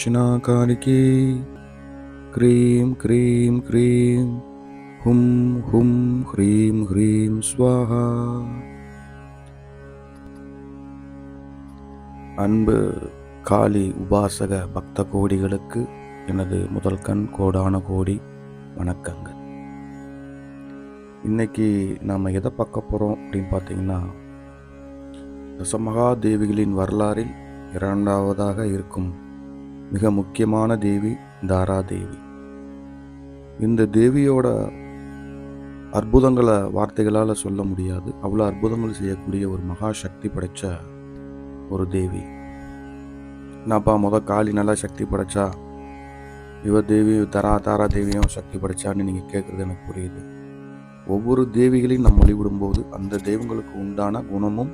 दक्षिणाकालिके क्रीं क्रीं क्रीं हुं हुं ह्रीं ह्रीं स्वाहा அன்பு காளி உபாசக பக்த கோடிகளுக்கு எனது முதல் கண் கோடான கோடி வணக்கங்கள் இன்னைக்கு நாம் எதை பார்க்க போகிறோம் அப்படின்னு பார்த்தீங்கன்னா தசமகா தேவிகளின் வரலாறில் இரண்டாவதாக இருக்கும் மிக முக்கியமான தேவி தாரா தேவி இந்த தேவியோட அற்புதங்களை வார்த்தைகளால் சொல்ல முடியாது. அவ்வளோ அற்புதங்கள் செய்யக்கூடிய ஒரு மகா சக்தி படைத்த ஒரு தேவி. நான்ப்பா முத காளி நல்லா சக்தி படைச்சா? இவ தேவி தரா தாரா தேவியும் சக்தி படைச்சான்னு நீங்கள் கேட்குறது எனக்கு புரியுது. ஒவ்வொரு தேவிகளையும் நம்ம வழிபடும்போது அந்த தெய்வங்களுக்கு உண்டான குணமும்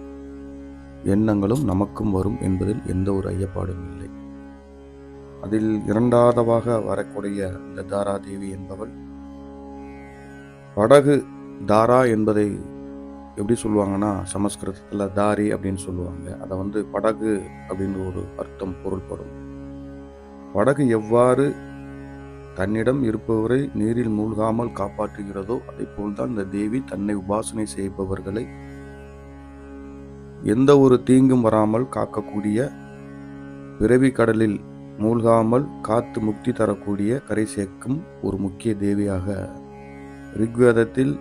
எண்ணங்களும் நமக்கும் வரும் என்பதில் எந்த ஒரு ஐயப்பாடும் இல்லை. அதில் இரண்டாவதாக வரக்கூடிய இந்த தாரா தேவி என்பவள். படகு தாரா என்பதை எப்படி சொல்லுவாங்கன்னா சமஸ்கிருதத்தில் தாரி அப்படின்னு சொல்லுவாங்க. அதை வந்து படகு அப்படின்னு ஒரு அர்த்தம் பொருள்படும் படகு எவ்வாறு தன்னிடம் இருப்பவரை நீரில் மூழ்காமல் காப்பாற்றுகிறதோ அதே போல்தான் இந்த தேவி தன்னை உபாசனை செய்பவர்களை எந்த ஒரு தீங்கும் வராமல் காக்கக்கூடிய பிறவி கடலில் மூழ்காமல் காத்து முக்தி தரக்கூடிய கரை சேர்க்கும் ஒரு முக்கிய தேவியாக ரிக்வேதத்தில்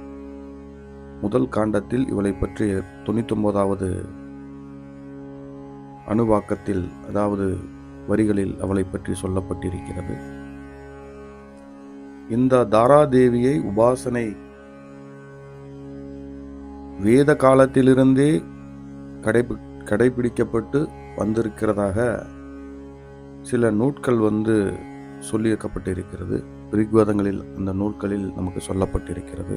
முதல் காண்டத்தில் இவளை பற்றிய தொண்ணூத்தொன்பதாவது அணுவாக்கத்தில் அதாவது வரிகளில் அவளை பற்றி சொல்லப்பட்டிருக்கிறது. இந்த தாராதேவியை உபாசனை வேத காலத்திலிருந்தே கடைபி கடைபிடிக்கப்பட்டு வந்திருக்கிறதாக சில நூட்கள் வந்து சொல்லியிருக்கப்பட்டிருக்கிறது. ரிக்வேதங்களில் அந்த நூல்களில் நமக்கு சொல்லப்பட்டிருக்கிறது.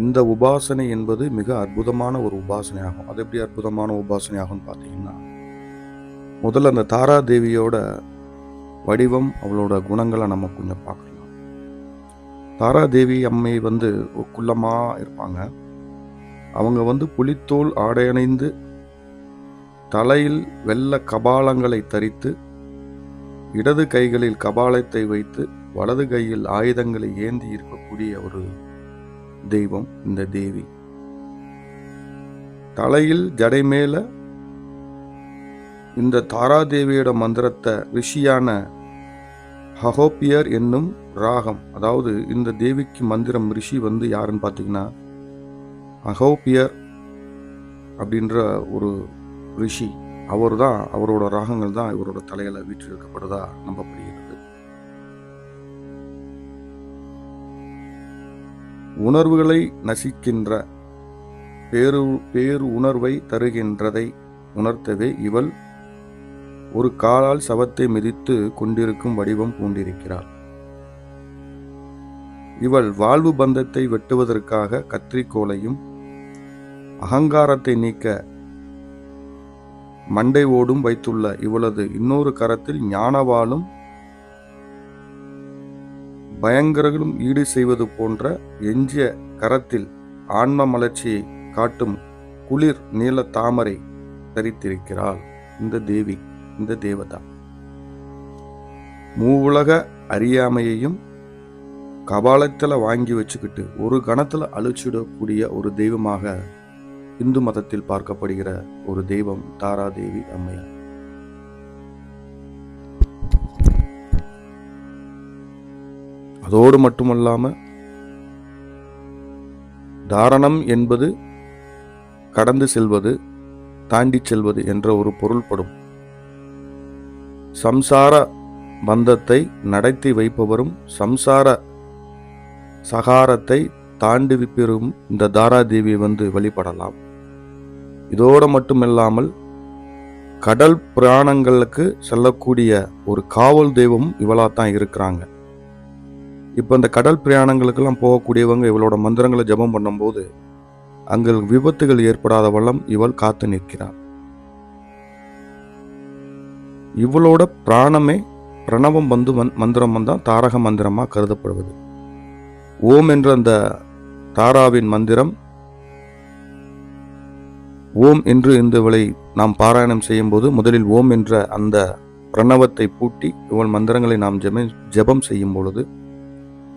இந்த உபாசனை என்பது மிக அற்புதமான ஒரு உபாசனை ஆகும் அது எப்படி அற்புதமான உபாசனை ஆகும்னு பார்த்தீங்கன்னா முதல்ல அந்த தாரா தேவியோட வடிவம் அவளோட குணங்களை நம்ம கொஞ்சம் பார்க்கலாம். தாரா தேவி அம்மை வந்து குள்ளமாக இருப்பாங்க. அவங்க வந்து புலித்தோல் ஆடையணைந்து தலையில் வெள்ள கபாலங்களை தரித்து இடது கைகளில் கபாலத்தை வைத்து வலது கையில் ஆயுதங்களை ஏந்தி இருக்கக்கூடிய ஒரு தெய்வம் இந்த தேவி. தலையில் ஜடை மேல இந்த தாராதேவியோட மந்திரத்தை ரிஷியான ஹஹோப்பியர் என்னும் ராகம் அதாவது இந்த தேவிக்கு மந்திரம் ரிஷி வந்து யாருன்னு பார்த்தீங்கன்னா அகோப்பியர் அப்படின்ற ஒரு ரிஷி. அவர் தான் அவரோட ராகங்கள் தான் இவரோட தலையில வீற்றிருக்கப்படுதா நம்பப்படுகிறது. உணர்வுகளை நசிக்கின்ற பேரு பேரு உணர்வை தருகின்றதை உணர்த்தவே இவள் ஒரு காலால் சவத்தை மிதித்து கொண்டிருக்கும் வடிவம் பூண்டிருக்கிறாள். இவள் வாழ்வு பந்தத்தை வெட்டுவதற்காக கத்திரிக்கோலையும் அகங்காரத்தை நீக்க மண்டை ஓடும் வைத்துள்ள இவளது இன்னொரு கரத்தில் ஞானவாளும் பயங்கரங்களும் ஈடு செய்வது போன்ற எஞ்சிய கரத்தில் ஆன்ம மலர்ச்சியை காட்டும் குளிர் நீல தாமரை தரித்திருக்கிறாள். இந்த தேவி இந்த தேவதா. மூவுலக அறியாமையையும் கபாலத்தில் வாங்கி வச்சுக்கிட்டு ஒரு கணத்தில் அழிச்சிடக்கூடிய ஒரு தெய்வமாக இந்து மதத்தில் பார்க்கப்படுகிற ஒரு தெய்வம் தாராதேவி அம்மையார். அதோடு மட்டுமல்லாம தாரணம் என்பது கடந்து செல்வது தாண்டி செல்வது என்ற ஒரு பொருள்படும். சம்சார பந்தத்தை நடத்தி வைப்பவரும் சம்சார சகாரத்தை தாண்டி பெறும் இந்த தாராதேவியை வந்து வழிபடலாம். இதோடு மட்டுமில்லாமல் கடல் பிராணங்களுக்கு செல்லக்கூடிய ஒரு காவல் தெய்வமும் இவளாக தான் இருக்கிறாங்க. இப்போ இந்த கடல் பிரயாணங்களுக்கெல்லாம் போகக்கூடியவங்க இவளோட மந்திரங்களை ஜபம் பண்ணும்போது அங்கு விபத்துகள் ஏற்படாத வண்ணம் இவள் காத்து நிற்கிறான் இவளோட பிராணமே பிரணவம் வந்து மந்திரம் தான் தாரக மந்திரமாக கருதப்படுவது. ஓம் என்ற அந்த தாராவின் மந்திரம் ஓம் என்று இந்தவளை நாம் பாராயணம் செய்யும்போது முதலில் ஓம் என்ற அந்த பிரணவத்தை பூட்டி இவள் மந்திரங்களை நாம் ஜெம ஜெபம் செய்யும் பொழுது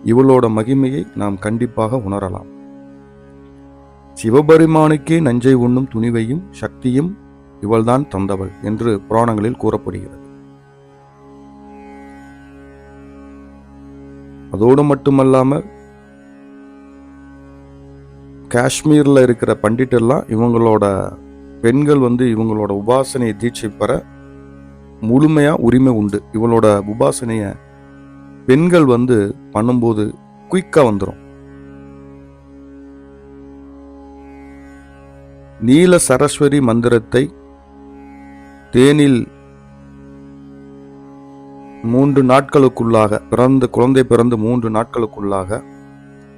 இவளோட மகிமையை நாம் கண்டிப்பாக உணரலாம். சிவபெருமானுக்கே நஞ்சை உண்ணும் துணிவையும் சக்தியும் இவள்தான் தந்தவள் என்று புராணங்களில் கூறப்படுகிறது. அதோடு மட்டுமல்லாமல் காஷ்மீரில் இருக்கிற பண்டிட்டெல்லாம் இவங்களோட பெண்கள் வந்து இவங்களோட உபாசனையை தீட்சை பெற முழுமையாக உரிமை உண்டு. இவளோட உபாசனையை பெண்கள் வந்து பண்ணும்போது குயிக்காக வந்துடும் நீல சரஸ்வதி மந்திரத்தை தேனில் மூன்று நாட்களுக்குள்ளாக பிறந்து குழந்தை பிறந்து மூன்று நாட்களுக்குள்ளாக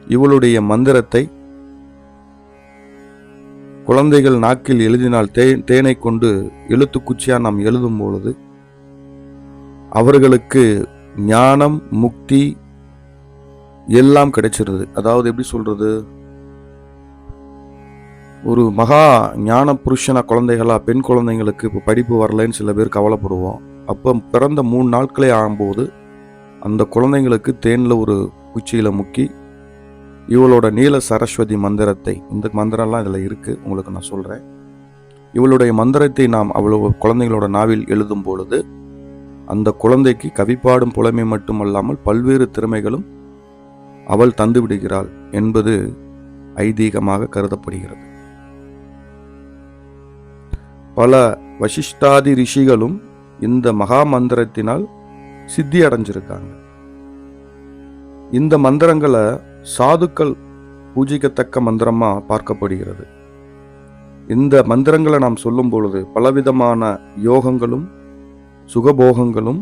இவளுடைய மந்திரத்தை குழந்தைகள் நாக்கில் எழுதினால் தே தேனை கொண்டு எழுத்துக்குச்சியாக நாம் எழுதும் பொழுது அவர்களுக்கு ஞானம் முக்தி எல்லாம் கிடைச்சிருது. அதாவது எப்படி சொல்கிறது ஒரு மகா ஞான புருஷனாக குழந்தைகளாக பெண் குழந்தைங்களுக்கு இப்போ படிப்பு வரலைன்னு சில பேர் கவலைப்படுவோம். அப்போ பிறந்த மூணு நாட்களே ஆகும்போது அந்த குழந்தைங்களுக்கு தேனில் ஒரு குச்சியில் முக்கி இவளோட நீல சரஸ்வதி மந்திரத்தை இந்த மந்திரம்லாம் இதில் இருக்குது உங்களுக்கு நான் சொல்கிறேன் இவளுடைய மந்திரத்தை நாம் அவ்வளவு குழந்தைகளோட நாவில் எழுதும் பொழுது அந்த குழந்தைக்கு கவிப்பாடும் புலமை மட்டுமல்லாமல் பல்வேறு திறமைகளும் அவள் தந்து விடுகிறாள் என்பது ஐதீகமாக கருதப்படுகிறது. பல வசிஷ்டாதி ரிஷிகளும் இந்த மகா மந்திரத்தினால் சித்தி அடைஞ்சிருக்காங்க. இந்த மந்திரங்களை சாதுக்கள் பூஜிக்கத்தக்க மந்திரமாக பார்க்கப்படுகிறது. இந்த மந்திரங்களை நாம் சொல்லும் பொழுது பலவிதமான யோகங்களும் சுகபோகங்களும்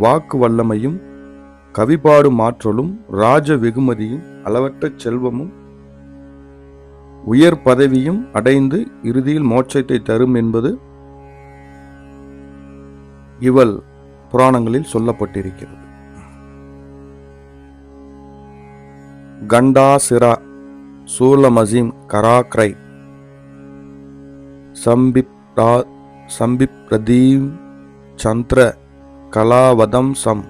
வாக்கு வல்லமையும் கவிபாடு மாற்றலும் ராஜ வெகுமதியும் அளவற்ற செல்வமும் உயர் பதவியும் அடைந்து இறுதியில் மோட்சத்தை தரும் என்பது இவள் புராணங்களில் சொல்லப்பட்டிருக்கிறது. கண்டாசிரா சூலமசிம் கராக்ரை சம்பிப்ரா சம்பிப்ரதீம் சந்திர கலாவதம் சம்.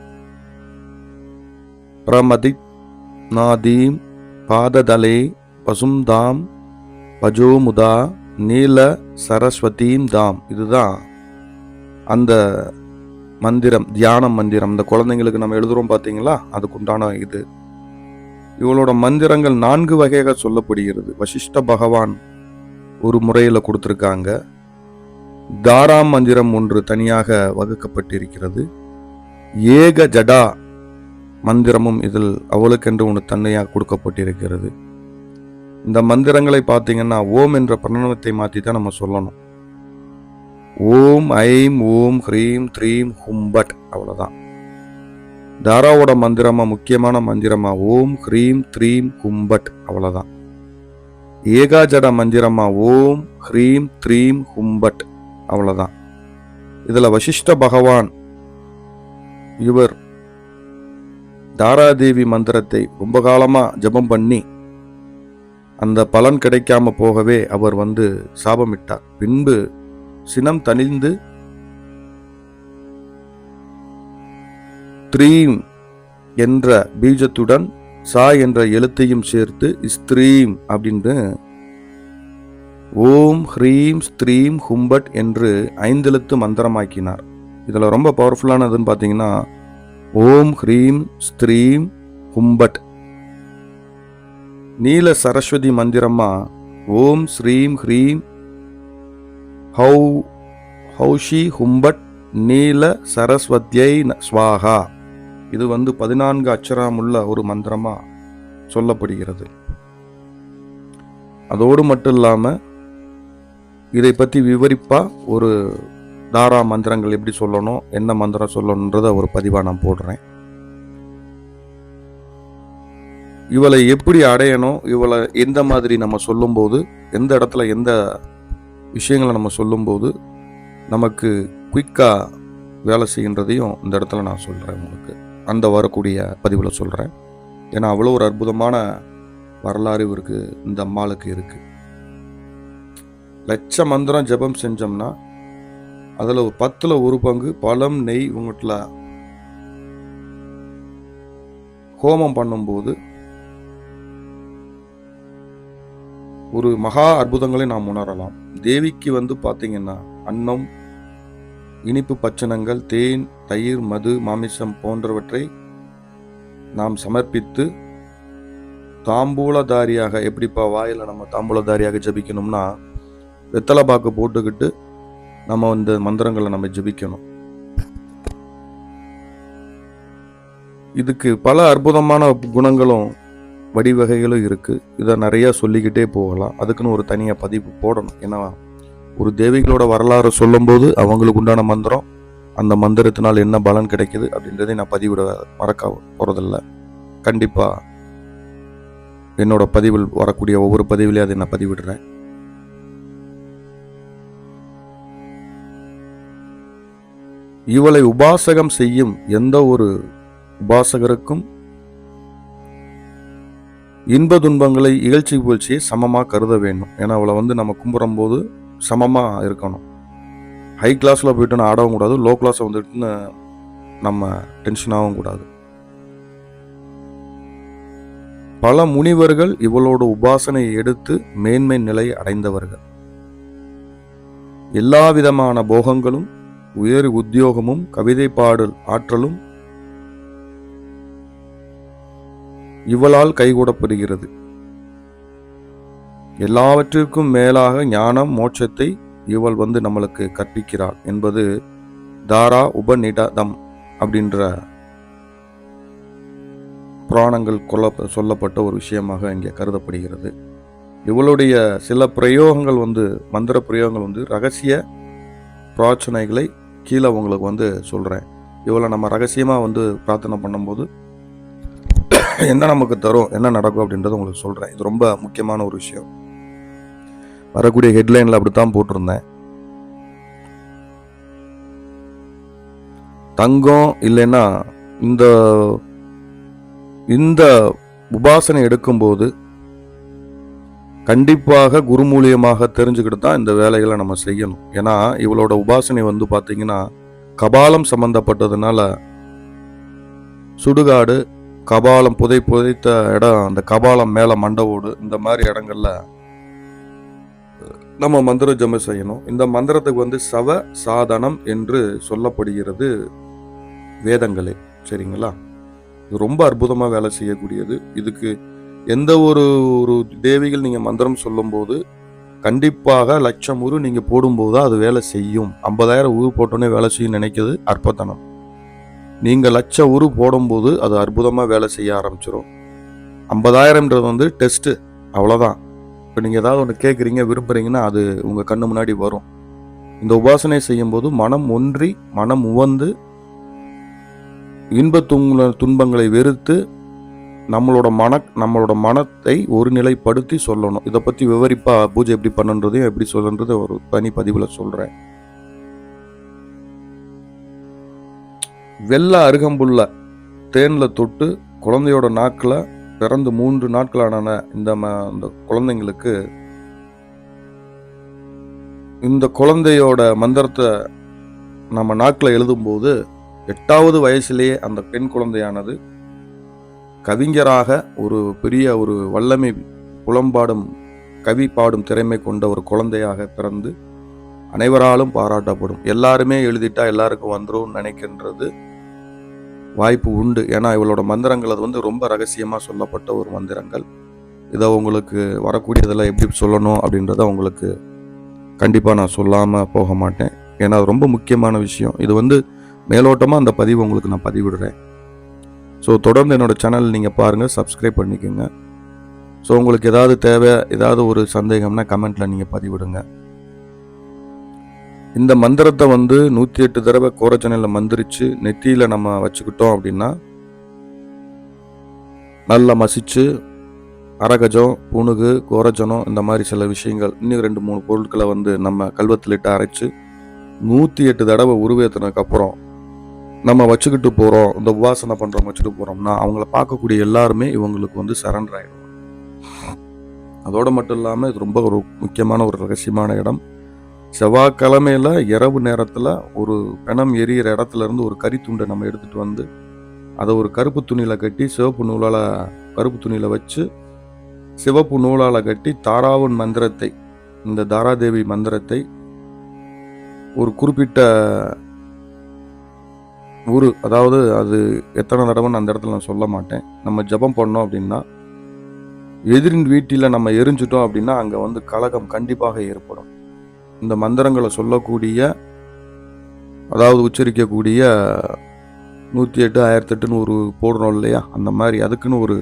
பிரமதி நாதீம் பாததலே பசும்தாம் பஜோமுதா நீல சரஸ்வதீம் தாம். இதுதான் அந்த மந்திரம் தியான மந்திரம். இந்த குழந்தைங்களுக்கு நம்ம எழுதுகிறோம் பார்த்தீங்களா அதுக்குண்டான இது. இவளோட மந்திரங்கள் நான்கு வகையாக சொல்லப்படுகிறது. வசிஷ்ட பகவான் ஒரு முறையில் கொடுத்துருக்காங்க. தாராம் மந்திரம் ஒன்று தனியாக வகுக்கப்பட்டிருக்கிறது. ஏக ஜடா மந்திரமும் இதில் அவளுக்கென்று ஒன்று தன்னையாக கொடுக்கப்பட்டிருக்கிறது. இந்த மந்திரங்களை பார்த்தீங்கன்னா ஓம் என்ற பிரணவத்தை மாற்றி தான் நம்ம சொல்லணும். ஓம் ஐம் ஓம் ஹ்ரீம் த்ரீம் ஹும்பட் அவ்வளோதான் தாராவோட மந்திரமா முக்கியமான மந்திரமாக ஓம் ஹ்ரீம் த்ரீம் கும்பட் அவ்வளோதான் ஏகாஜட மந்திரமாக ஓம் ஹ்ரீம் த்ரீம் கும்பட் அவ்வளோதான் இதில் வசிஷ்ட பகவான் இவர் தாராதேவி மந்திரத்தை ரொம்ப காலமாக ஜெபம் பண்ணி அந்த பலன் கிடைக்காம போகவே அவர் வந்து சாபமிட்டார். பின்பு சினம் தணிந்து த்ரீம் என்ற பீஜத்துடன் சா என்ற எழுத்தையும் சேர்த்து ஸ்திரீம் அப்படின்னு ஓம் ஹ்ரீம் ஸ்திரீம் ஹும்பட் என்று ஐந்தெழுத்து மந்திரமாக்கினார். இதில் ரொம்ப பவர்ஃபுல்லானதுன்னு பார்த்தீங்கன்னா ஓம் ஹ்ரீம் ஸ்திரீம் ஹும்பட். நீல சரஸ்வதி மந்திரமா? ஓம் ஸ்ரீம் ஹ்ரீம் ஹௌ ஹௌஷி ஹும்பட் நீல சரஸ்வத்யை ஸ்வாகா இது வந்து பதினான்கு அச்சரமுள்ள ஒரு மந்திரமாக சொல்லப்படுகிறது. அதோடு மட்டும் இல்லாமல் இதை பற்றி விவரிப்பாக ஒரு தாரா மந்திரங்கள் எப்படி சொல்லணும் என்ன மந்திரம் சொல்லணுன்றத ஒரு பதிவாக நான் போடுறேன். இவளை எப்படி அடையணும் இவளை எந்த மாதிரி நம்ம சொல்லும்போது எந்த இடத்துல எந்த விஷயங்களை நம்ம சொல்லும்போது நமக்கு குயிக்காக வேலை செய்கின்றதையும் இந்த இடத்துல நான் சொல்கிறேன் உங்களுக்கு. அந்த வரக்கூடிய பதிவில் சொல்கிறேன் ஏன்னா அவ்வளோ ஒரு அற்புதமான வரலாறு இவருக்கு இந்த அம்மாளுக்கு இருக்குது லட்ச மந்திரம் ஜெபம் செஞ்சோம்னா அதில் ஒரு பத்தில் ஒரு பங்கு பழம் நெய் உங்கள்கிட்ட ஹோமம் பண்ணும்போது ஒரு மகா அற்புதங்களை நாம் உணரலாம். தேவிக்கு வந்து பார்த்தீங்கன்னா அன்னம் இனிப்பு பச்சனங்கள் தேன் தயிர் மது மாமிசம் போன்றவற்றை நாம் சமர்ப்பித்து தாம்பூலதாரியாக எப்படிப்பா வாயில நம்ம தாம்பூலதாரியாக ஜபிக்கணும்னா வெத்தலை பாக்கு போட்டுக்கிட்டு நம்ம இந்த மந்திரங்களை நம்ம ஜபிக்கணும். இதுக்கு பல அற்புதமான குணங்களும் வடிவகைகளும் இருக்குது இதை நிறையா சொல்லிக்கிட்டே போகலாம். அதுக்குன்னு ஒரு தனியாக பதிவு போடணும். ஏன்னா ஒரு தேவிகளோட வரலாறு சொல்லும்போது அவங்களுக்கு உண்டான மந்திரம் அந்த மந்திரத்தினால் என்ன பலன் கிடைக்குது அப்படின்றதை நான் பதிவிட மறக்க போகிறதில்ல கண்டிப்பாக என்னோட பதிவில் வரக்கூடிய ஒவ்வொரு பதிவிலையும் அதை நான் பதிவிடுறேன். இவளை உபாசகம் செய்யும் எந்த ஒரு உபாசகருக்கும் இன்ப துன்பங்களை இகழ்ச்சி புகழ்ச்சியை சமமாக கருத வேண்டும். ஏன்னா அவளை வந்து நம்ம கும்பிடும் போது சமமாக இருக்கணும். ஹை கிளாஸில் போயிட்டு நான் ஆடவும் கூடாது லோ கிளாஸில் வந்துட்டு நம்ம டென்ஷன் ஆகவும் கூடாது. பல முனிவர்கள் இவளோட உபாசனை எடுத்து மேன்மை நிலை அடைந்தவர்கள். எல்லா விதமான போகங்களும் உயர் உத்தியோகமும் கவிதை பாடல் ஆற்றலும் இவளால் கைகூடப்படுகிறது. எல்லாவற்றிற்கும் மேலாக ஞானம் மோட்சத்தை இவள் வந்து நம்மளுக்கு கற்பிக்கிறாள் என்பது தாரா உபநிடதம் அப்படின்ற புராணங்கள் கொல்ல சொல்லப்பட்ட ஒரு விஷயமாக இங்கே கருதப்படுகிறது. இவளுடைய சில பிரயோகங்கள் வந்து மந்திர பிரயோகங்கள் வந்து ரகசிய பிரார்த்தனைகளை கீழே உங்களுக்கு வந்து சொல்கிறேன் இவளை நம்ம ரகசியமாக வந்து பிரார்த்தனை பண்ணும்போது என்ன நமக்கு தரும் என்ன நடக்கும் அப்படின்றத உங்களுக்கு சொல்கிறேன் இது ரொம்ப முக்கியமான ஒரு விஷயம். வரக்கூடிய ஹெட்லைனில் அப்படி தான் போட்டிருந்தேன். தங்கம் இல்லைன்னா இந்த இந்த உபாசனை எடுக்கும்போது கண்டிப்பாக குரு மூலியமாக தெரிஞ்சுக்கிட்டு தான் இந்த வேலைகளை நம்ம செய்யணும். ஏன்னா இவளோட உபாசனை வந்து பார்த்தீங்கன்னா கபாலம் சம்மந்தப்பட்டதுனால சுடுகாடு கபாலம் புதை புதைத்த இடம் அந்த கபாலம் மேலே மண்டவோடு இந்த மாதிரி இடங்கள்ல நம்ம மந்திர ஜம செய்யணும். இந்த மந்திரத்துக்கு வந்து சவ சாதனம் என்று சொல்லப்படுகிறது வேதங்களே. சரிங்களா? இது ரொம்ப அற்புதமாக வேலை செய்யக்கூடியது. இதுக்கு எந்த ஒரு ஒரு தேவிகள் நீங்கள் மந்திரம் சொல்லும்போது கண்டிப்பாக லட்சம் உரு நீங்கள் போடும்போது அது வேலை செய்யும். ஐம்பதாயிரம் உரு போட்டோன்னே வேலை செய்யும் நினைக்கிறது அற்பத்தனம். நீங்கள் லட்ச உரு போடும்போது அது அற்புதமாக வேலை செய்ய ஆரம்பிச்சிடும் ஐம்பதாயிரம்ன்றது வந்து டெஸ்ட்டு. அவ்வளோதான் இப்போ நீங்கள் ஏதாவது ஒன்று கேட்குறீங்க விரும்புகிறீங்கன்னா அது உங்கள் கண்ணு முன்னாடி வரும். இந்த உபாசனை செய்யும்போது மனம் ஒன்றி மனம் உவந்து இன்ப துன்பங்களை வெறுத்து நம்மளோட மன நம்மளோட மனத்தை ஒருநிலைப்படுத்தி சொல்லணும். இதை பற்றி விவரிப்பா பூஜை எப்படி பண்ணுன்றதையும் எப்படி சொல்லன்றது ஒரு தனி பதிவில் சொல்கிறேன் வெள்ளை அருகம்புல்ல தேனில் தொட்டு குழந்தையோட நாக்கில் பிறந்து மூன்று நாட்களான இந்த ம இந்த குழந்தைங்களுக்கு இந்த குழந்தையோட மந்திரத்தை நம்ம நாக்கில் எழுதும்போது எட்டாவது வயசுலேயே அந்த பெண் குழந்தையானது கவிஞராக ஒரு பெரிய ஒரு வல்லமை புலம்பாடும் கவி பாடும் திறமை கொண்ட ஒரு குழந்தையாக பிறந்து அனைவராலும் பாராட்டப்படும். எல்லாருமே எழுதிட்டா எல்லாருக்கும் வந்துடும் நினைக்கின்றது. வாய்ப்பு உண்டு. ஏன்னா இவளோட மந்திரங்கள் அது வந்து ரொம்ப ரகசியமாக சொல்லப்பட்ட ஒரு மந்திரங்கள். இதை உங்களுக்கு வரக்கூடியதெல்லாம் எப்படி சொல்லணும் அப்படின்றத உங்களுக்கு கண்டிப்பாக நான் சொல்லாமல் போக மாட்டேன். ஏன்னா அது ரொம்ப முக்கியமான விஷயம். இது வந்து மேலோட்டமாக அந்த பதிவு உங்களுக்கு நான் பதிவிடுறேன். ஸோ தொடர்ந்து என்னோட சேனல் நீங்கள் பாருங்கள் சப்ஸ்கிரைப் பண்ணிக்கோங்க. ஸோ உங்களுக்கு ஏதாவது தேவை ஏதாவது ஒரு சந்தேகம்னா கமெண்ட்டில் நீங்கள் பதிவிடுங்க. இந்த மந்திரத்தை வந்து நூற்றி எட்டு தடவை கோரச்சனையில் மந்திரிச்சு நெத்தியில் நம்ம வச்சுக்கிட்டோம் அப்படின்னா நல்லா மசிச்சு அரகஜம் புணுகு கோரஜனம் இந்த மாதிரி சில விஷயங்கள் இன்னும் ரெண்டு மூணு பொருட்களை வந்து நம்ம கல்வத்திலிட்டு அரைச்சி நூற்றி எட்டு தடவை உருவேற்றினதுக்கப்புறம் நம்ம வச்சுக்கிட்டு போகிறோம் இந்த உபாசனை பண்ணுறோம் வச்சுட்டு போகிறோம்னா அவங்கள பார்க்கக்கூடிய எல்லாருமே இவங்களுக்கு வந்து சரண்டர் ஆகிடும் அதோடு மட்டும் இல்லாமல் இது ரொம்ப ஒரு முக்கியமான ஒரு ரகசியமான இடம். செவ்வாய்க்கிழமையில் இரவு நேரத்தில் ஒரு பிணம் எரியிற இடத்துல இருந்து ஒரு கறி துண்டை நம்ம எடுத்துகிட்டு வந்து அதை ஒரு கருப்பு துணியில் கட்டி சிவப்பு நூலால் கருப்பு துணியில் வச்சு சிவப்பு நூலால் கட்டி தாராவன் மந்திரத்தை இந்த தாராதேவி மந்திரத்தை ஒரு குறிப்பிட்ட ஊர் அதாவது அது எத்தனை தடவைன்னு அந்த இடத்துல நான் சொல்ல மாட்டேன். நம்ம ஜெபம் பண்ணோம் அப்படின்னா எதிரின் வீட்டில் நம்ம எரிஞ்சிட்டோம் அப்படின்னா அங்கே வந்து கலகம் கண்டிப்பாக ஏற்படும். இந்த மந்திரங்களை சொல்லக்கூடிய அதாவது உச்சரிக்கக்கூடிய நூற்றி எட்டு ஆயிரத்தி எட்டுன்னு ஒரு போடுறோம் இல்லையா? அந்த மாதிரி அதுக்குன்னு ஒரு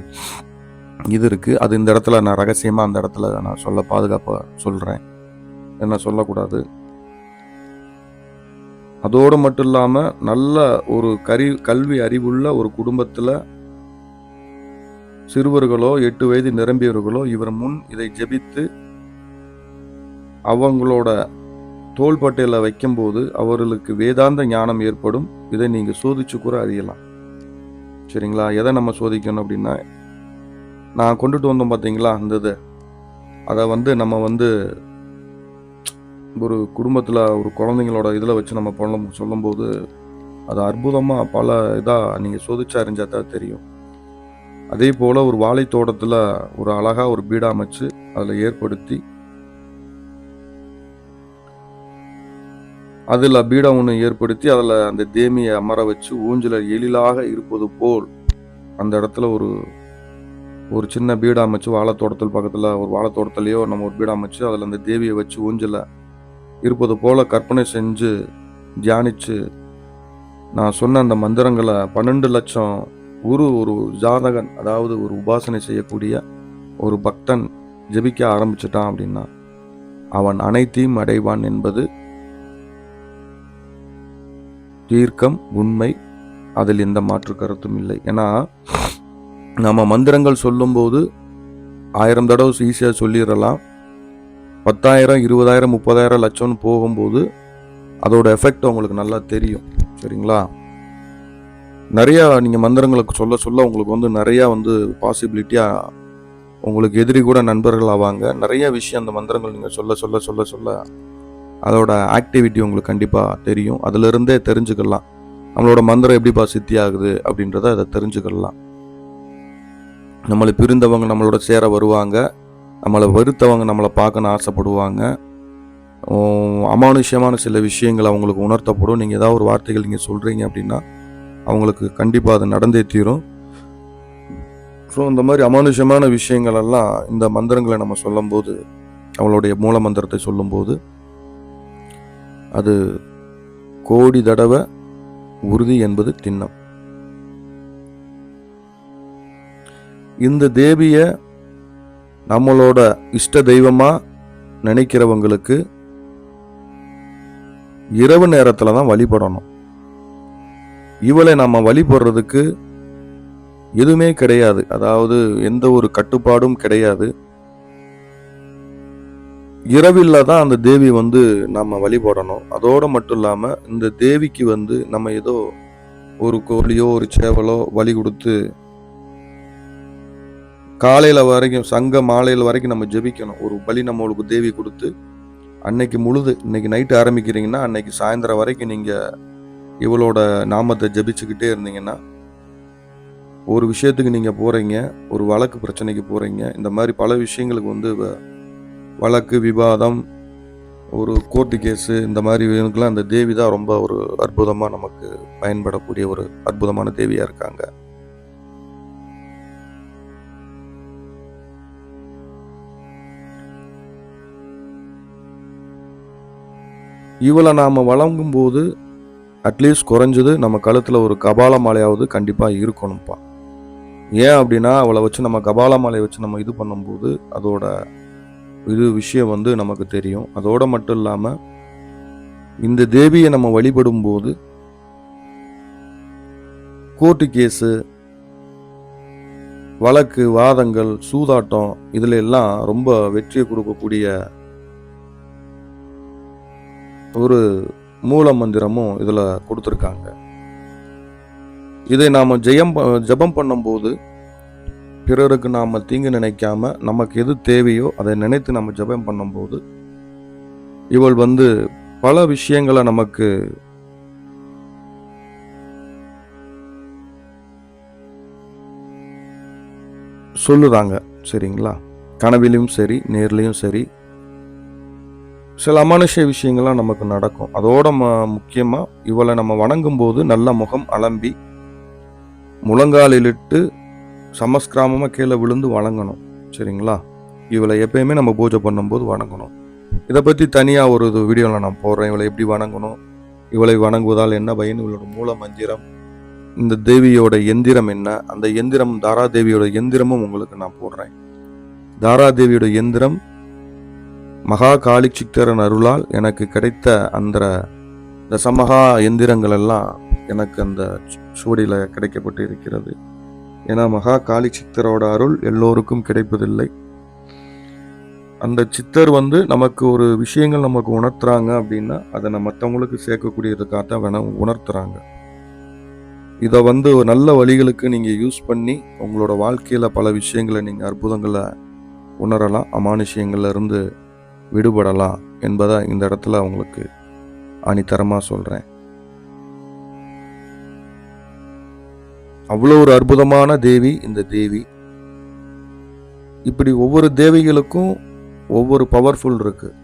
இது இருக்குது அது இந்த இடத்துல நான் ரகசியமாக அந்த இடத்துல நான் சொல்ல பாதுகாப்பாக சொல்கிறேன் என்ன சொல்லக்கூடாது? அதோடு மட்டும் இல்லாமல் நல்ல ஒரு கரி கல்வி அறிவுள்ள ஒரு குடும்பத்தில் சிறுவர்களோ எட்டு வயது நிரம்பியவர்களோ இவர் முன் இதை ஜெபித்து அவங்களோட தோள்பட்டையில் வைக்கும்போது அவர்களுக்கு வேதாந்த ஞானம் ஏற்படும். இதை நீங்கள் சோதிச்சு கூட அறியலாம். சரிங்களா? எதை நம்ம சோதிக்கணும் அப்படின்னா நான் கொண்டுட்டு வந்தோம் பார்த்தீங்களா அந்த இது. அதை வந்து நம்ம வந்து ஒரு குடும்பத்தில் ஒரு குழந்தைங்களோட இதில் வச்சு நம்ம பண்ண சொல்லும்போது அது அற்புதமாக பல இதாக நீங்கள் சோதிச்சு அறிஞ்சா தான் தெரியும். அதே போல் ஒரு வாழைத்தோட்டத்தில் ஒரு அழகாக ஒரு பீடா அமைச்சு அதில் ஏற்படுத்தி அதில் பீடம் ஒன்று ஏற்படுத்தி அதில் அந்த தேமியை அமர வச்சு ஊஞ்சல எழிலாக இருப்பது போல். அந்த இடத்துல ஒரு ஒரு சின்ன பீடா அமைச்சு வாழைத்தோட்டத்தில் பக்கத்தில் ஒரு வாழைத்தோட்டத்துலேயோ நம்ம ஒரு பீடா அமைச்சு அதில் அந்த தேவியை வச்சு ஊஞ்சல இருப்பது போல் கற்பனை செஞ்சு தியானித்து நான் சொன்ன அந்த மந்திரங்களை பன்னெண்டு லட்சம் ஒரு ஒரு ஜாதகன் அதாவது ஒரு உபாசனை செய்யக்கூடிய ஒரு பக்தன் ஜெபிக்க ஆரம்பிச்சிட்டான் அப்படின்னா அவன் அனைத்தையும் அடைவான் என்பது தீர்க்கம் உண்மை அதில் எந்த மாற்று கருத்தும் இல்லை. ஏன்னா நம்ம மந்திரங்கள் சொல்லும்போது ஆயிரம் தடவை ஈஸியாக சொல்லிடலாம். பத்தாயிரம் இருபதாயிரம் முப்பதாயிரம் லட்சம்னு போகும்போது அதோட எஃபெக்ட் உங்களுக்கு நல்லா தெரியும். சரிங்களா? நிறையா நீங்கள் மந்திரங்களுக்கு சொல்ல சொல்ல உங்களுக்கு வந்து நிறையா வந்து பாசிபிலிட்டியாக உங்களுக்கு எதிரி கூட நண்பர்கள் ஆவாங்க. நிறைய விஷயம் அந்த மந்திரங்கள் நீங்கள் சொல்ல சொல்ல சொல்ல சொல்ல அதோட ஆக்டிவிட்டி உங்களுக்கு கண்டிப்பாக தெரியும். அதிலிருந்தே தெரிஞ்சுக்கலாம். நம்மளோட மந்திரம் எப்படிப்பா சித்தி ஆகுது அப்படின்றத அதை தெரிஞ்சுக்கலாம். நம்மளை பிரிந்தவங்க நம்மளோட சேர வருவாங்க. நம்மளை வெறுத்தவங்க நம்மளை பார்க்கணும்னு ஆசைப்படுவாங்க. அமானுஷ்யமான சில விஷயங்கள் அவங்களுக்கு உணர்த்தப்படும். நீங்கள் ஏதாவது ஒரு வார்த்தைகள் நீங்கள் சொல்கிறீங்க அப்படின்னா அவங்களுக்கு கண்டிப்பாக அது நடந்தே தீரும். ஸோ இந்த மாதிரி அமானுஷ்யமான விஷயங்கள் எல்லாம் இந்த மந்திரங்களை நம்ம சொல்லும்போது அவங்களுடைய மூல மந்திரத்தை சொல்லும்போது அது கோடி தடவை உறுதி என்பது திண்ணம். இந்த தேவிய நம்மளோட இஷ்ட தெய்வமா நினைக்கிறவங்களுக்கு இரவு நேரத்தில் தான் வழிபடணும். இவளை நம்ம வழிபடுறதுக்கு எதுவுமே கிடையாது. அதாவது எந்த ஒரு கட்டுப்பாடும் கிடையாது. இரவில் தான் அந்த தேவி வந்து நம்ம வழிபடணும். அதோடு மட்டும் இல்லாமல் இந்த தேவிக்கு வந்து நம்ம ஏதோ ஒரு கோழியோ ஒரு சேவலோ வழி கொடுத்து காலையில் வரைக்கும் சங்க மாலையில் வரைக்கும் நம்ம ஜெபிக்கணும். ஒரு பலி நம்மளுக்கு தேவி கொடுத்து அன்னைக்கு முழுது இன்னைக்கு நைட்டு ஆரம்பிக்கிறீங்கன்னா அன்னைக்கு சாயந்தரம் வரைக்கும் நீங்கள் இவளோட நாமத்தை ஜெபிச்சுக்கிட்டே இருந்தீங்கன்னா ஒரு விஷயத்துக்கு நீங்கள் போகிறீங்க ஒரு வழக்கு பிரச்சனைக்கு போகிறீங்க இந்த மாதிரி பல விஷயங்களுக்கு வந்து வ- வழக்கு விவாதம் ஒரு கோர்ட்டு கேஸு இந்த மாதிரி இதுக்கெலாம் அந்த தேவி தான் ரொம்ப ஒரு அற்புதமாக நமக்கு பயன்படக்கூடிய ஒரு அற்புதமான தேவியாக இருக்காங்க. இவளை நாம் வழங்கும்போது அட்லீஸ்ட் குறைஞ்சது நம்ம கழுத்தில் ஒரு கபால மாலையாவது கண்டிப்பாக இருக்கணும்ப்பா. ஏன் அப்படின்னா அவளை வச்சு நம்ம கபால மாலையை வச்சு நம்ம இது பண்ணும்போது அதோட இது விஷயம் வந்து நமக்கு தெரியும். அதோடு மட்டும் இல்லாமல் இந்த தேவியை நம்ம வழிபடும் போது கோர்ட்டு கேஸு வழக்கு வாதங்கள் சூதாட்டம் இதில் எல்லாம் ரொம்ப வெற்றியை கொடுக்கக்கூடிய ஒரு மூல மந்திரமும் இதில் கொடுத்துருக்காங்க. இதை நாம் ஜெயம் ப- ஜெபம் பண்ணும்போது பிறருக்கு நாம் தீங்கு நினைக்காம நமக்கு எது தேவையோ அதை நினைத்து நம்ம ஜெபம் பண்ணும்போது இவள் வந்து பல விஷயங்களை நமக்கு சொல்லுறாங்க. சரிங்களா? கனவிலையும் சரி நேர்லேயும் சரி. சில அமானுஷ விஷயங்கள்லாம் நமக்கு நடக்கும். அதோட ம முக்கியமாக இவளை நம்ம வணங்கும் போது நல்ல முகம் அலம்பி முழங்காலிலிட்டு சமஸ்கிராமமாக கீழே விழுந்து வணங்கணும் சரிங்களா? இவளை எப்பயுமே நம்ம பூஜை பண்ணும்போது வணங்கணும். இதை பற்றி தனியாக ஒரு இது வீடியோவில் நான் போடுறேன். இவளை எப்படி வணங்கணும்? இவளை வணங்குவதால் என்ன பயன்? இவளோட மூல மந்திரம் இந்த தேவியோட எந்திரம் என்ன? அந்த எந்திரம் தாராதேவியோட எந்திரமும் உங்களுக்கு நான் போடுறேன். தாராதேவியோட எந்திரம் மகா காளி சித்தரன் அருளால் எனக்கு கிடைத்த அந்த தசமகா எந்திரங்கள் எல்லாம் எனக்கு அந்த சுவடியில் கிடைக்கப்பட்டு இருக்கிறது. ஏன்னா மகா காளி சித்தரோட அருள் எல்லோருக்கும் கிடைப்பதில்லை. அந்த சித்தர் வந்து நமக்கு ஒரு விஷயங்கள் நமக்கு உணர்த்துறாங்க அப்படின்னா அதை நம்ம மற்றவங்களுக்கு சேர்க்கக்கூடியதுக்காக தான் வேணா உணர்த்துறாங்க. இதை வந்து ஒரு நல்ல வழிகளுக்கு நீங்கள் யூஸ் பண்ணி உங்களோட வாழ்க்கையில் பல விஷயங்களை நீங்கள் அற்புதங்களை உணரலாம் அமானுஷயங்கள்ல இருந்து விடுபடலாம் என்பதை இந்த இடத்துல உங்களுக்கு அணித்தரமாக சொல்கிறேன் அவ்வளோ ஒரு அற்புதமான தேவி இந்த தேவி. இப்படி ஒவ்வொரு தேவிகளுக்கும் ஒவ்வொரு பவர்ஃபுல் இருக்குது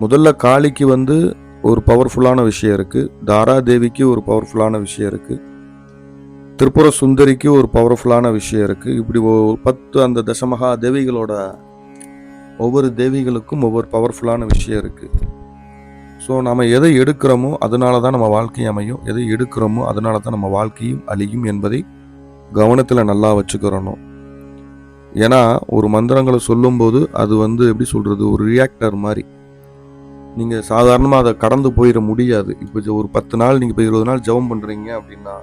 முதல்ல காளிக்கு வந்து ஒரு பவர்ஃபுல்லான விஷயம் இருக்குது தாரா தேவிக்கு ஒரு பவர்ஃபுல்லான விஷயம் இருக்குது திருப்புர சுந்தரிக்கு ஒரு பவர்ஃபுல்லான விஷயம் இருக்குது இப்படி பத்து அந்த தசமகா தேவிகளோட ஒவ்வொரு தேவிகளுக்கும் ஒவ்வொரு பவர்ஃபுல்லான விஷயம் இருக்குது ஸோ நம்ம எதை எடுக்கிறோமோ அதனால தான் நம்ம வாழ்க்கை அமையும். எதை எடுக்கிறோமோ அதனால தான் நம்ம வாழ்க்கையும் அழியும் என்பதை கவனத்தில் நல்லா வச்சுக்கிறணும். ஏன்னா ஒரு மந்திரங்களை சொல்லும்போது அது வந்து எப்படி சொல்கிறது ஒரு ரியாக்டர் மாதிரி. நீங்கள் சாதாரணமாக அதை கடந்து போயிட முடியாது. இப்போ ஒரு பத்து நாள் நீங்கள் இப்போ இருபது நாள் ஜெபம் பண்ணுறீங்க அப்படின்னா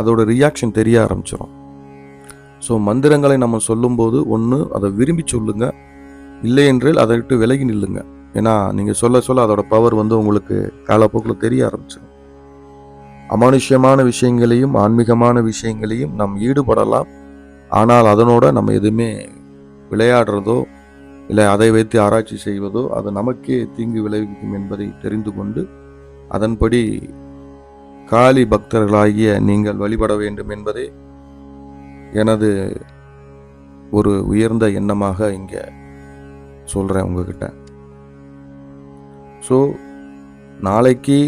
அதோட ரியாக்ஷன் தெரிய ஆரம்பிச்சிடும் ஸோ மந்திரங்களை நம்ம சொல்லும்போது ஒன்று அதை விரும்பி சொல்லுங்கள் இல்லை என்றால் அதை விட்டு விலகி நில்லுங்கள் ஏன்னா நீங்கள் சொல்ல சொல்ல அதோட பவர் வந்து உங்களுக்கு காலப்போக்கில் தெரிய ஆரம்பிச்சிடும் அமானுஷ்யமான விஷயங்களையும் ஆன்மீகமான விஷயங்களையும் நாம் ஈடுபடலாம். ஆனால் அதனோட நம்ம எதுவுமே விளையாடுறதோ இல்லை அதை வைத்து ஆராய்ச்சி செய்வதோ அது நமக்கே தீங்கு விளைவிக்கும் என்பதை தெரிந்து கொண்டு அதன்படி காளி பக்தர்களாகிய நீங்கள் வழிபட வேண்டும் என்பதே எனது ஒரு உயர்ந்த எண்ணமாக இங்கே சொல்கிறேன் உங்ககிட்ட. ஸோ நாளைக்கு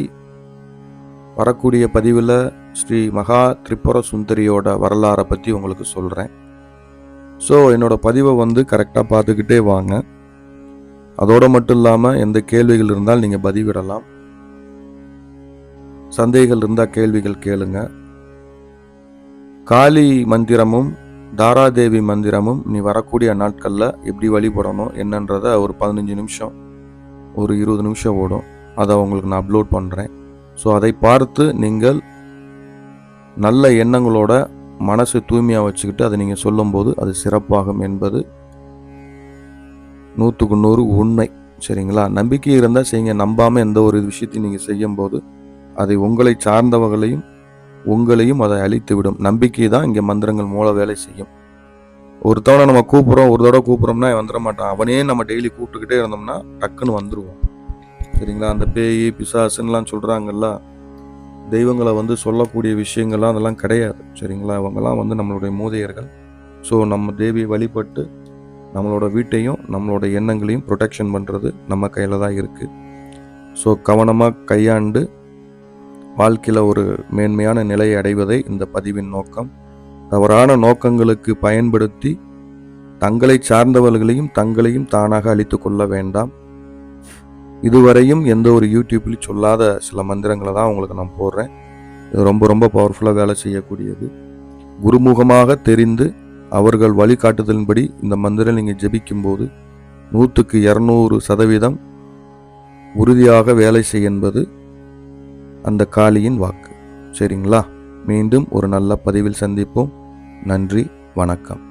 வரக்கூடிய பதிவில் ஸ்ரீ மகா திரிபுர சுந்தரியோட வரலாறை பற்றி உங்களுக்கு சொல்கிறேன் ஸோ என்னோடய பதிவை வந்து கரெக்டாக பார்த்துக்கிட்டே வாங்க. அதோடு மட்டும் இல்லாமல் எந்த கேள்விகள் இருந்தால் நீங்கள் பதிவிடலாம். சந்தேகங்கள் இருந்தால் கேள்விகள் கேளுங்க. காளி மந்திரமும் தாராதேவி மந்திரமும் நீ வரக்கூடிய நாட்களில் எப்படி வழிபடணும் என்னன்றதை ஒரு பதினஞ்சு நிமிஷம். ஒரு இருபது நிமிஷம் ஓடும். அதை உங்களுக்கு நான் அப்லோட் பண்ணுறேன் ஸோ அதை பார்த்து நீங்கள் நல்ல எண்ணங்களோட மனசு தூய்மையாக வச்சுக்கிட்டு அதை நீங்கள் சொல்லும்போது அது சிறப்பாகும் என்பது நூற்றுக்கு நூறு உண்மை. சரிங்களா? நம்பிக்கை இருந்தால் செய்யுங்க. நம்பாமல் எந்த ஒரு விஷயத்தையும் நீங்கள் செய்யும்போது அதை உங்களை சார்ந்தவர்களையும் உங்களையும் அதை அழித்து விடும் நம்பிக்கை தான் இங்கே மந்திரங்கள் மூல வேலை செய்யும். ஒரு தவணை நம்ம கூப்பிட்றோம் ஒரு தடவை கூப்பிட்றோம்னா வந்துட மாட்டான். அவனே நம்ம டெய்லி கூப்பிட்டுக்கிட்டே இருந்தோம்னா டக்குன்னு வந்துடுவோம் சரிங்களா? அந்த பேய் பிசாசுன்னெலாம் சொல்கிறாங்கல்ல தெய்வங்களை வந்து சொல்லக்கூடிய விஷயங்கள்லாம் அதெல்லாம் கிடையாது. சரிங்களா? அவங்கெல்லாம் வந்து நம்மளுடைய மூதையர்கள். ஸோ நம்ம தேவியை வழிபட்டு நம்மளோட வீட்டையும் நம்மளோட எண்ணங்களையும் ப்ரொடெக்ஷன் பண்ணுறது நம்ம கையில் தான் இருக்குது ஸோ கவனமாக கையாண்டு வாழ்க்கையில் ஒரு மேன்மையான நிலையை அடைவதே இந்த பதிவின் நோக்கம். தவறான நோக்கங்களுக்கு பயன்படுத்தி தங்களை சார்ந்தவர்களையும் தங்களையும் தானாக அழித்து கொள்ள வேண்டாம். இதுவரையும் எந்த ஒரு யூடியூப்லையும் சொல்லாத சில மந்திரங்களை தான் உங்களுக்கு நான் போடுறேன். இது ரொம்ப ரொம்ப பவர்ஃபுல்லாக வேலை செய்யக்கூடியது. குருமுகமாக தெரிந்து அவர்கள் வழிகாட்டுதலின்படி இந்த மந்திரம் நீங்கள் ஜெபிக்கும்போது நூற்றுக்கு இரநூறு சதவீதம் உறுதியாக வேலை செய்ய என்பது அந்த காளியின் வாக்கு. சரிங்களா? மீண்டும் ஒரு நல்ல பதிவில் சந்திப்போம். நன்றி வணக்கம்.